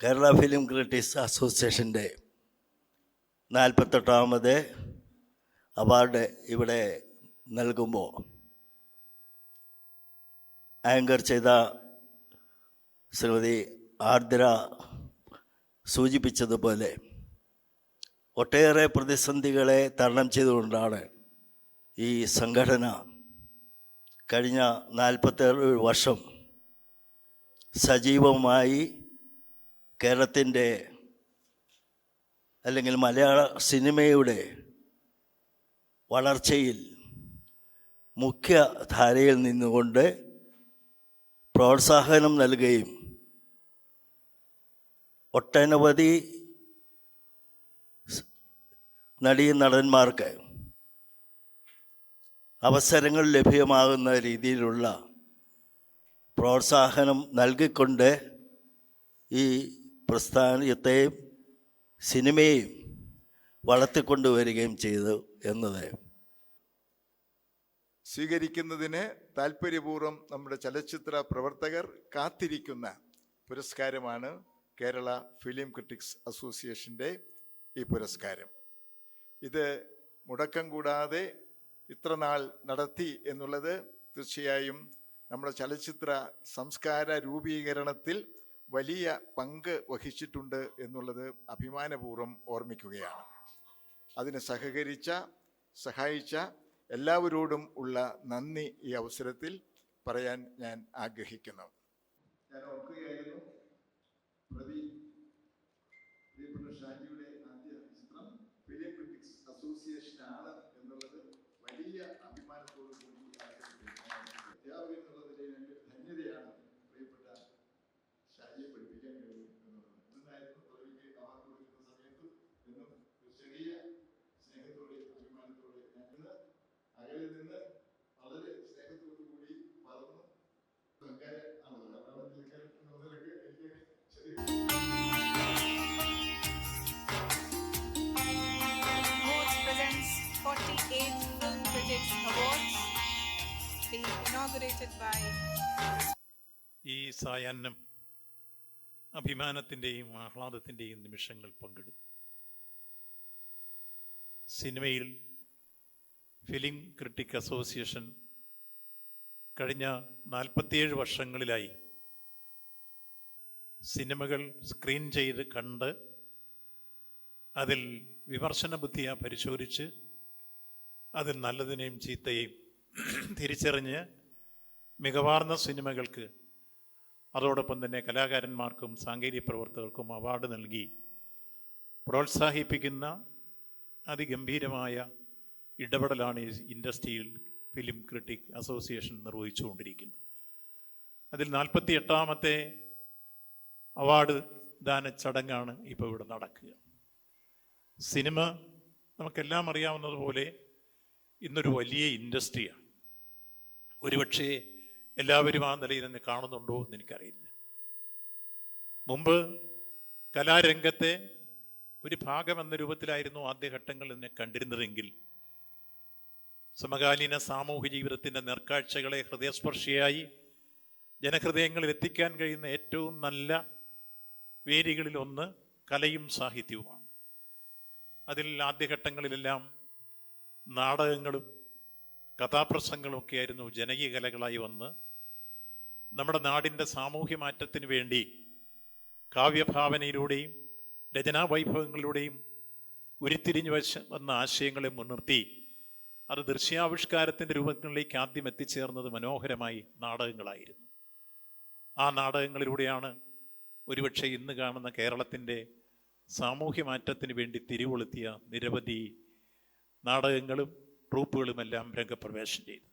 Kerala film critics അസോസിയേഷന്റെ നാൽപ്പത്തെട്ടാമത് award ഇവിടെ നൽകുമ്പോൾ ആങ്കർ ചെയ്ത ശ്രീമതി ആർദ്ര സൂചിപ്പിച്ചതുപോലെ ഒട്ടേറെ പ്രതിസന്ധികളെ തരണം ചെയ്തുകൊണ്ടാണ് ഈ സംഘടന കഴിഞ്ഞ നാൽപ്പത്തേഴ് വർഷം സജീവമായി കേരളത്തിന്റെ അല്ലെങ്കിൽ മലയാള സിനിമയുടെ വളർച്ചയിൽ മുഖ്യധാരയിൽ നിന്നുകൊണ്ട് പ്രോത്സാഹനം നൽകുകയും ഒട്ടനവധി നടീ നടന്മാർക്ക് അവസരങ്ങൾ ലഭ്യമാകുന്ന രീതിയിലുള്ള പ്രോത്സാഹനം നൽകിക്കൊണ്ട് ഈ പ്രസ്ഥാനത്തെയും സിനിമയെയും വളർത്തിക്കൊണ്ടുവരികയും ചെയ്തു എന്നത്. സ്വീകരിക്കുന്നതിന് താല്പര്യപൂർവം നമ്മുടെ ചലച്ചിത്ര പ്രവർത്തകർ കാത്തിരിക്കുന്ന പുരസ്കാരമാണ് കേരള ഫിലിം ക്രിറ്റിക്സ് അസോസിയേഷന്റെ ഈ പുരസ്കാരം. ഇത് മുടക്കം കൂടാതെ ഇത്ര നാൾ നടത്തി എന്നുള്ളത് തീർച്ചയായും നമ്മുടെ ചലച്ചിത്ര സംസ്കാര രൂപീകരണത്തിൽ വലിയ പങ്ക് വഹിച്ചിട്ടുണ്ട് എന്നുള്ളത് അഭിമാനപൂർവം ഓർമ്മിക്കുകയാണ്. അതിന് സഹകരിച്ച സഹായിച്ച എല്ലാവരോടും ഉള്ള നന്ദി ഈ അവസരത്തിൽ പറയാൻ ഞാൻ ആഗ്രഹിക്കുന്നു. ഞാൻ ഓർക്കുകയായിരുന്നു പ്രതി പ്രിയപ്പെട്ട ഷാജിയുടെ ആദ്യ ചിത്രം ഫിലിം അസോസിയേഷൻ ആണ് എന്നുള്ളത് വലിയ inaugurated by ഈ സായാഹ്നം അഭിമാനത്തിന്റെയും ആഹ്ലാദത്തിന്റെയും നിമിഷങ്ങൾ പങ്കിടും സിനിമയിൽ ഫിലിം ക്രിട്ടിക് അസോസിയേഷൻ കഴിഞ്ഞ നാൽപ്പത്തിയേഴ് വർഷങ്ങളിലായി സിനിമകൾ സ്ക്രീൻ ചെയ്ത് കണ്ട് അതിൽ വിമർശന ബുദ്ധിയ പരിശോധിച്ച് അതിൽ നല്ലതിനെയും ചീത്തയെയും തിരിച്ചറിഞ്ഞ് മികവാർന്ന സിനിമകൾക്ക് അതോടൊപ്പം തന്നെ കലാകാരന്മാർക്കും സാങ്കേതിക പ്രവർത്തകർക്കും അവാർഡ് നൽകി പ്രോത്സാഹിപ്പിക്കുന്ന അതിഗംഭീരമായ ഇടപെടലാണ് ഈ ഇൻഡസ്ട്രിയിൽ ഫിലിം ക്രിട്ടിക് അസോസിയേഷൻ നിർവഹിച്ചുകൊണ്ടിരിക്കുന്നത്. അതിൽ നാൽപ്പത്തി എട്ടാമത്തെ അവാർഡ് ദാന ചടങ്ങാണ് ഇപ്പോൾ ഇവിടെ നടക്കുക. സിനിമ നമുക്കെല്ലാം അറിയാവുന്നതുപോലെ ഇന്നൊരു വലിയ ഇൻഡസ്ട്രിയാണ്. ഒരുപക്ഷെ എല്ലാവരും ആ നിലയിൽ തന്നെ കാണുന്നുണ്ടോ എന്ന് എനിക്കറിയില്ല. മുമ്പ് കലാരംഗത്തെ ഒരു ഭാഗം എന്ന രൂപത്തിലായിരുന്നു ആദ്യഘട്ടങ്ങൾ എന്നെ കണ്ടിരുന്നതെങ്കിൽ സമകാലീന സാമൂഹ്യ ജീവിതത്തിന്റെ നേർക്കാഴ്ചകളെ ഹൃദയസ്പർശിയായി ജനഹൃദയങ്ങളിൽ എത്തിക്കാൻ കഴിയുന്ന ഏറ്റവും നല്ല വേദികളിൽ ഒന്ന് കലയും സാഹിത്യവുമാണ്. അതിൽ ആദ്യഘട്ടങ്ങളിലെല്ലാം നാടകങ്ങളും കഥാപ്രസംഗങ്ങളും ഒക്കെയായിരുന്നു ജനകീയ കലകളായി വന്ന് നമ്മുടെ നാടിന്റെ സാമൂഹ്യ മാറ്റത്തിന് വേണ്ടി കാവ്യഭാവനയിലൂടെയും രചനാവൈഭവങ്ങളിലൂടെയും ഉരുത്തിരിഞ്ഞു വശ വന്ന ആശയങ്ങളെ മുൻനിർത്തി അത് ദൃശ്യാവിഷ്കാരത്തിന്റെ രൂപങ്ങളിലേക്ക് ആദ്യം എത്തിച്ചേർന്നത് മനോഹരമായി നാടകങ്ങളായിരുന്നു. ആ നാടകങ്ങളിലൂടെയാണ് ഒരുപക്ഷെ ഇന്ന് കാണുന്ന കേരളത്തിന്റെ സാമൂഹ്യ മാറ്റത്തിന് വേണ്ടി തിരികൊളുത്തിയ നിരവധി നാടകങ്ങളും ട്രൂപ്പുകളുമെല്ലാം രംഗപ്രവേശം ചെയ്തു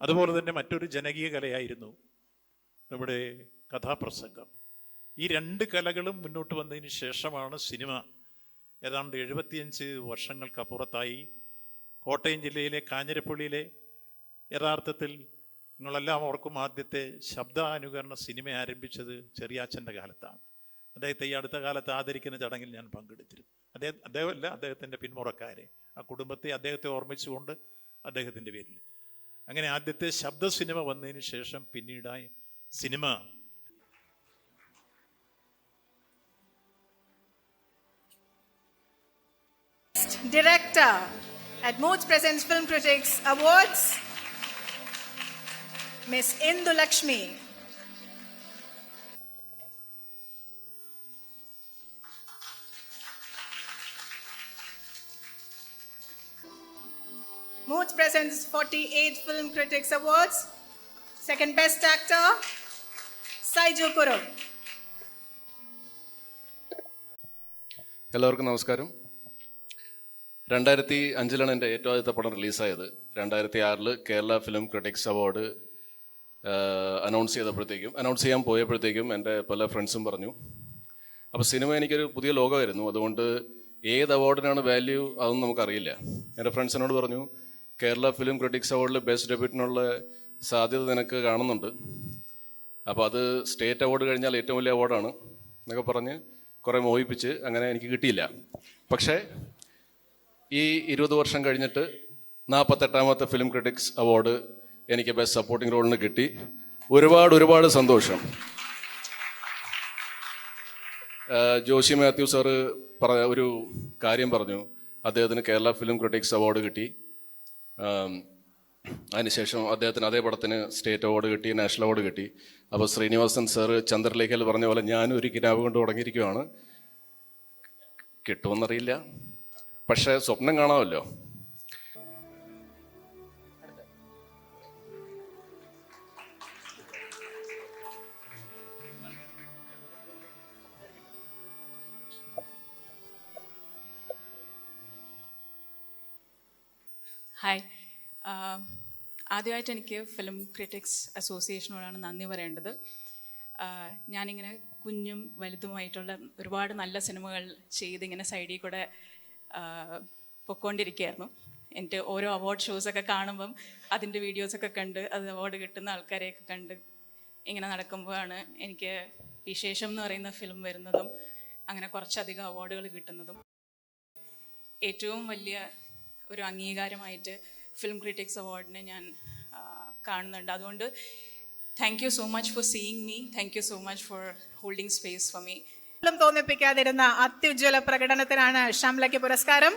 അതുപോലെ തന്നെ മറ്റൊരു ജനകീയ കലയായിരുന്നു നമ്മുടെ കഥാപ്രസംഗം. ഈ രണ്ട് കലകളും മുന്നോട്ട് വന്നതിന് ശേഷമാണ് സിനിമ ഏതാണ്ട് എഴുപത്തിയഞ്ച് വർഷങ്ങൾക്കപ്പുറത്തായി. കോട്ടയം ജില്ലയിലെ കാഞ്ഞിരപ്പള്ളിയിലെ യഥാർത്ഥത്തിൽ നിങ്ങളെല്ലാം ഓർക്കും ആദ്യത്തെ ശബ്ദാനുകരണ സിനിമ ആരംഭിച്ചത് ചെറിയാച്ചന്റെ കാലത്താണ്. അദ്ദേഹത്തെ ഈ അടുത്ത കാലത്ത് ആദരിക്കുന്ന ചടങ്ങിൽ ഞാൻ പങ്കെടുത്തിരുന്നു. അദ്ദേഹം അദ്ദേഹമല്ല അദ്ദേഹത്തിന്റെ പിന്മുറക്കാരെ. ആ കുടുംബത്തെ അദ്ദേഹത്തെ ഓർമ്മിച്ചുകൊണ്ട് അദ്ദേഹത്തിന്റെ പേരിൽ. അങ്ങനെ ആദ്യത്തെ ശബ്ദ സിനിമ വന്നതിന് ശേഷം പിന്നീടായി cinema. Director at Moods Presents Film Critics Awards, Miss Indu Lakshmi. Moods presents 48 Film Critics Awards, second best actor, Saiju Kurum. എല്ലാവർക്കും നമസ്കാരം. രണ്ടായിരത്തി അഞ്ചിലാണ് എന്റെ ഏറ്റവും ആദ്യത്തെ പടം റിലീസായത്. രണ്ടായിരത്തി ആറിൽ Kerala film critics award announce ചെയ്തപ്പോഴത്തേക്കും announce ചെയ്യാൻ പോയപ്പോഴത്തേക്കും എന്റെ പല ഫ്രണ്ട്സും പറഞ്ഞു അപ്പോൾ സിനിമ എനിക്കൊരു പുതിയ ലോകമായിരുന്നു. അതുകൊണ്ട് ഏത് അവാർഡിനാണ് വാല്യൂ അതൊന്നും നമുക്കറിയില്ല. എന്റെ ഫ്രണ്ട്സിനോട് പറഞ്ഞു കേരള ഫിലിം ക്രിട്ടിക്സ് അവാർഡിൽ ബെസ്റ്റ് ഡെബ്യൂട്ടിനുള്ള സാധ്യത നിനക്ക് കാണുന്നുണ്ട്. അപ്പോൾ അത് സ്റ്റേറ്റ് അവാർഡ് കഴിഞ്ഞാൽ ഏറ്റവും വലിയ അവാർഡാണ് എന്നൊക്കെ പറഞ്ഞ് കുറേ മോഹിപ്പിച്ച് അങ്ങനെ എനിക്ക് കിട്ടിയില്ല. പക്ഷേ ഈ ഇരുപത് വർഷം കഴിഞ്ഞിട്ട് നാൽപ്പത്തെട്ടാമത്തെ ഫിലിം ക്രിട്ടിക്സ് അവാർഡ് എനിക്ക് ബെസ്റ്റ് സപ്പോർട്ടിംഗ് റോളിന് കിട്ടി. ഒരുപാട് ഒരുപാട് സന്തോഷം. ജോഷി മാത്യു സാറ് പറ ഒരു കാര്യം പറഞ്ഞു. അദ്ദേഹത്തിന് കേരള ഫിലിം ക്രിട്ടിക്സ് അവാർഡ് കിട്ടി. അതിനുശേഷം അദ്ദേഹത്തിന് അതേ പടത്തിന് സ്റ്റേറ്റ് അവാർഡ് കിട്ടി നാഷണൽ അവാർഡ് കിട്ടി. അപ്പോൾ ശ്രീനിവാസൻ സാറ് ചന്ദ്രലേഖയിൽ പറഞ്ഞ പോലെ ഞാനും ഒരു കിനാവ് കൊണ്ട് തുടങ്ങിയിരിക്കുവാണ്. കിട്ടുമെന്നറിയില്ല. പക്ഷേ സ്വപ്നം കാണാമല്ലോ. ഹായ് ആദ്യമായിട്ട് എനിക്ക് ഫിലിം ക്രിറ്റിക്സ് അസോസിയേഷനോടാണ് നന്ദി പറയേണ്ടത്. ഞാനിങ്ങനെ കുഞ്ഞും വലുതുമായിട്ടുള്ള ഒരുപാട് നല്ല സിനിമകൾ ചെയ്ത് ഇങ്ങനെ സൈഡിൽ കൂടെ പൊക്കോണ്ടിരിക്കുകയായിരുന്നു. എന്റെ ഓരോ അവാർഡ് ഷോസൊക്കെ കാണുമ്പം അതിന്റെ വീഡിയോസൊക്കെ കണ്ട് അത് അവാർഡ് കിട്ടുന്ന ആൾക്കാരെയൊക്കെ കണ്ട് ഇങ്ങനെ നടക്കുമ്പോഴാണ് എനിക്ക് വിശേഷം എന്ന് പറയുന്ന ഫിലിം വരുന്നതും അങ്ങനെ കുറച്ചധികം അവാർഡുകൾ കിട്ടുന്നതും. ഏറ്റവും വലിയ ഒരു അംഗീകാരമായിട്ട് ഫിലിം ക്രിറ്റിക്സ് അവാർഡിനെ ഞാൻ കാണുന്നുണ്ട്. അതുകൊണ്ട് thank you so much for seeing me thank you so much for holding space for me ഒന്നും തോന്നിപ്പിക്കാതിരുന്ന അത്യുജ്വല പ്രകടനത്തിനാണ് ഷംലയ്ക്ക് പുരസ്കാരം.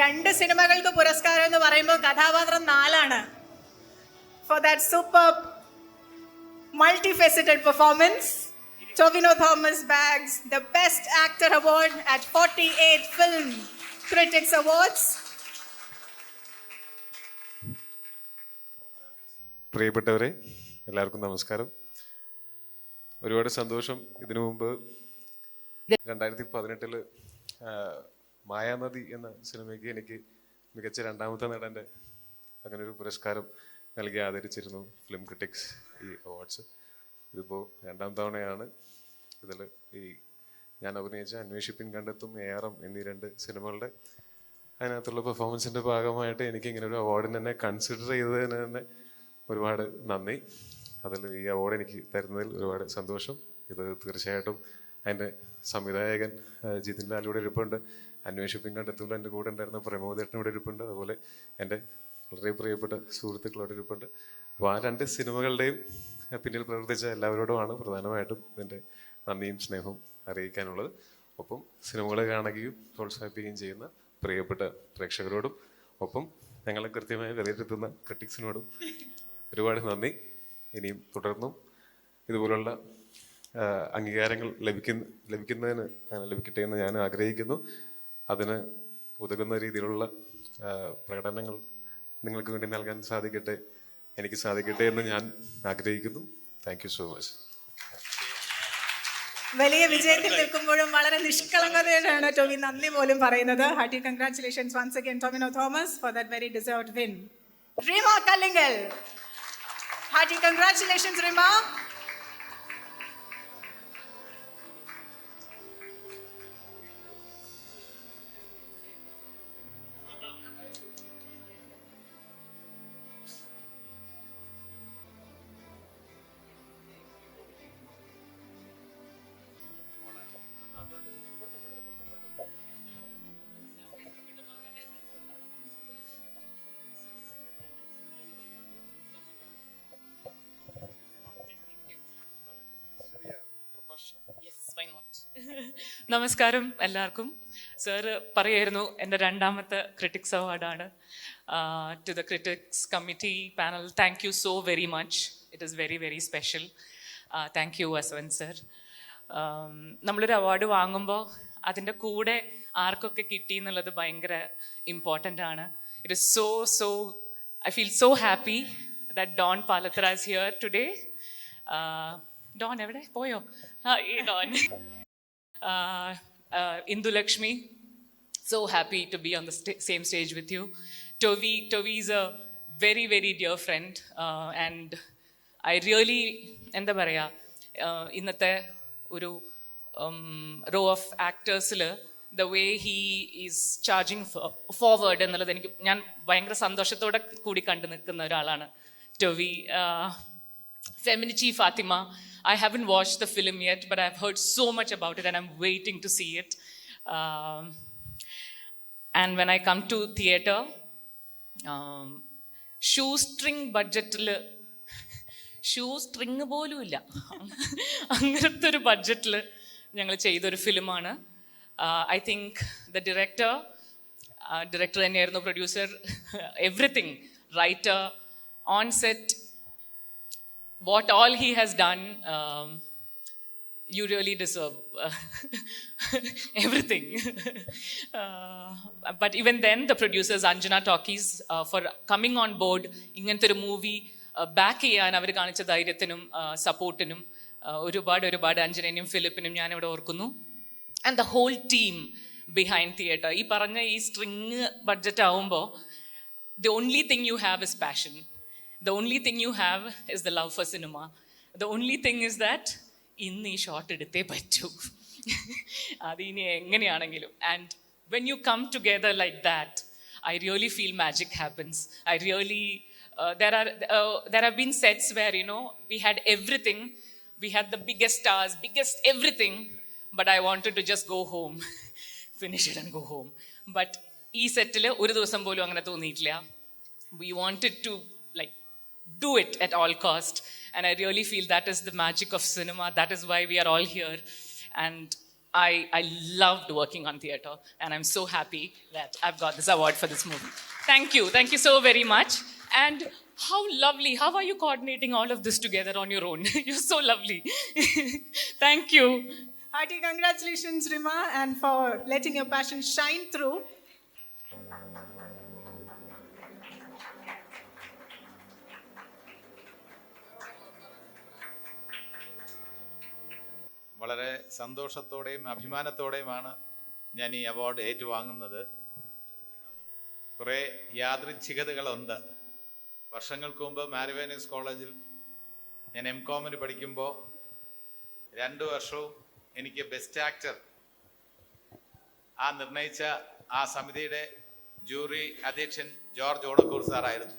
രണ്ട് സിനിമകൾക്ക് പുരസ്കാരം എന്ന് പറയുമ്പോൾ കഥാപാത്രം നാലാണ്. For that super multi faceted performance Tovino Thomas bags the best actor award at forty eight film critics awards പ്രിയപ്പെട്ടവരെ എല്ലാവർക്കും നമസ്കാരം. ഒരുപാട് സന്തോഷം. ഇതിനു മുമ്പ് രണ്ടായിരത്തി പതിനെട്ടിൽ മായാനദി എന്ന സിനിമയ്ക്ക് എനിക്ക് മികച്ച രണ്ടാമത്തെ നടന്റെ അങ്ങനെ ഒരു പുരസ്കാരം നൽകി ആദരിച്ചിരുന്നു ഫിലിം ക്രിട്ടിക്സ് ഈ അവാർഡ്സ്. ഇതിപ്പോൾ രണ്ടാം തവണയാണ് ഇതിൽ ഈ ഞാൻ അഭിനയിച്ച അന്വേഷിപ്പിൻ കണ്ടെത്തും എ ആർ എം എന്നീ രണ്ട് സിനിമകളുടെ അതിനകത്തുള്ള പെർഫോമൻസിന്റെ ഭാഗമായിട്ട് എനിക്ക് ഇങ്ങനെ ഒരു അവാർഡിന് തന്നെ കൺസിഡർ ചെയ്തതിന് തന്നെ ഒരുപാട് നന്ദി. അതിൽ ഈ അവാർഡ് എനിക്ക് തരുന്നതിൽ ഒരുപാട് സന്തോഷം. ഇത് തീർച്ചയായിട്ടും അതിന്റെ സംവിധായകൻ ജിതിൻ ലാൽ ഇരിപ്പുണ്ട് അന്വേഷിപ്പിൻ കണ്ടെത്തുമ്പോൾ എന്റെ കൂടെ ഉണ്ടായിരുന്ന പ്രമോദേട്ടൻ ഇവിടെ ഇരിപ്പുണ്ട് അതുപോലെ എന്റെ വളരെ പ്രിയപ്പെട്ട സുഹൃത്തുക്കളോട് ഇരിപ്പുണ്ട് അപ്പോൾ ആ രണ്ട് സിനിമകളുടെയും പിന്നിൽ പ്രവർത്തിച്ച എല്ലാവരോടുമാണ് പ്രധാനമായിട്ടും ഇതിന്റെ നന്ദിയും സ്നേഹവും അറിയിക്കാനുള്ളത്. ഒപ്പം സിനിമകളെ കാണുകയും പ്രോത്സാഹിപ്പിക്കുകയും ചെയ്യുന്ന പ്രിയപ്പെട്ട പ്രേക്ഷകരോടും ഒപ്പം ഞങ്ങളെ കൃത്യമായി വിലയിരുത്തുന്ന ക്രിട്ടിക്സിനോടും ഒരുപാട് നന്ദി. ഇനിയും തുടർന്നും ഇതുപോലുള്ള അംഗീകാരങ്ങൾ ലഭിക്കുന്ന ലഭിക്കുന്നതിന് ലഭിക്കട്ടെ എന്ന് ഞാൻ ആഗ്രഹിക്കുന്നു. അതിന് ഉതകുന്ന രീതിയിലുള്ള പ്രകടനങ്ങൾ നിങ്ങൾക്ക് വേണ്ടി നൽകാൻ സാധിക്കട്ടെ എനിക്ക് സാധിക്കട്ടെ എന്ന് ഞാൻ ആഗ്രഹിക്കുന്നു. താങ്ക് സോ മച്ച് വലിയ വിജയത്തിൽ നിൽക്കുമ്പോഴും വളരെ നിഷ്കളങ്കതയോടെയാണ് ടോമി നന്ദി പോലും പറയുന്നത്. Hearty congratulations once again Tovino Thomas for that very deserved win Rima Kallingal hearty congratulations Rima നമസ്കാരം എല്ലാവർക്കും. സാറ് പറയായിരുന്നു എന്റെ രണ്ടാമത്തെ ക്രിട്ടിക്സ് അവാർഡാണ്. To the critics committee panel thank you so very much it is very very special thank you Aswin sir നമ്മളൊരു award വാങ്ങുമ്പോൾ അതിന്റെ കൂടെ ആർക്കൊക്കെ കിട്ടി എന്നുള്ളത് ഭയങ്കര ഇമ്പോർട്ടന്റ് ആണ്. It is so so I feel so happy that Don Palathara is here today Don എവിടെ? പോയോ? ഈ Don uh, uh, Indu Lakshmi, so happy to be on the sta- same stage with you. Tovi, Tovi is a very, very dear friend, uh, and I really, എന്താ പറയുക ഇന്നത്തെ ഒരു row of ആക്ടേഴ്സിൽ the way he is charging forward എന്നുള്ളത് എനിക്ക് ഞാൻ ഭയങ്കര സന്തോഷത്തോടെ കൂടി കണ്ടു നിൽക്കുന്ന ഒരാളാണ് Tovi Feminichi Fatima. I haven't watched the film yet, but I've heard so much about it and I'm waiting to see it. Um, and when I come to theatre, um, shoestring ബഡ്ജറ്റിൽ ഷൂ സ്ട്രിങ് പോലും ഇല്ല അങ്ങനത്തെ ഒരു ബഡ്ജറ്റിൽ ഞങ്ങൾ ചെയ്തൊരു ഫിലിമാണ് I think the director director തന്നെയായിരുന്നു producer everything writer on set what all he has done, um, you really deserve uh, everything. Uh, but even then, the producers, Anjana Talkies, uh, for coming on board, ഇങ്ങനത്തെ ഒരു movie back ചെയ്യാൻ അവർ കാണിച്ച ധൈര്യത്തിനും സപ്പോർട്ടിനും ഒരുപാട് ഒരുപാട് അഞ്ജനയും ഫിലിപ്പിനും ഞാൻ ഇവിടെ ഓർക്കുന്നു and the whole team behind theatre ഈ പറഞ്ഞ ഈ സ്ട്രിങ് ബഡ്ജറ്റ് ആവുമ്പോൾ the only thing you have is passion. The only thing you have is the love for cinema. The only thing is that ഇന്ന് ഈ ഷോട്ട് എടുത്തേ പറ്റൂ അത് ഇനി എങ്ങനെയാണെങ്കിലും and when you come together like that I really feel magic happens I really there are there have been sets where you know we had everything we had the biggest stars biggest everything but I wanted to just go home finish it and go home but ഈ സെറ്റിൽ ഒരു ദിവസം പോലും അങ്ങനെ തോന്നിയിട്ടില്ല V wanted to like do it at all cost. And i really feel that is the magic of cinema. That is why we are all here. And i i loved working on theater. And i'm so happy that i've got this award for this movie. Thank you. Thank you so very much. And how lovely. How are you coordinating all of this together on your own? You're so lovely. Thank you. Hearty congratulations, Rima, and for letting your passion shine through. വളരെ സന്തോഷത്തോടെയും അഭിമാനത്തോടെയുമാണ് ഞാൻ ഈ award ഏറ്റുവാങ്ങുന്നത്. കുറേ യാദൃച്ഛികതകളുണ്ട്. വർഷങ്ങൾക്ക് മുമ്പ് മാരിവേനീസ് കോളേജിൽ ഞാൻ M കോമിന് പഠിക്കുമ്പോൾ രണ്ട് വർഷവും എനിക്ക് ബെസ്റ്റ് ആക്ടർ ആ നിർണയിച്ച ആ സമിതിയുടെ ജൂറി അധ്യക്ഷൻ ജോർജ് ഓടക്കൂർ സാറായിരുന്നു.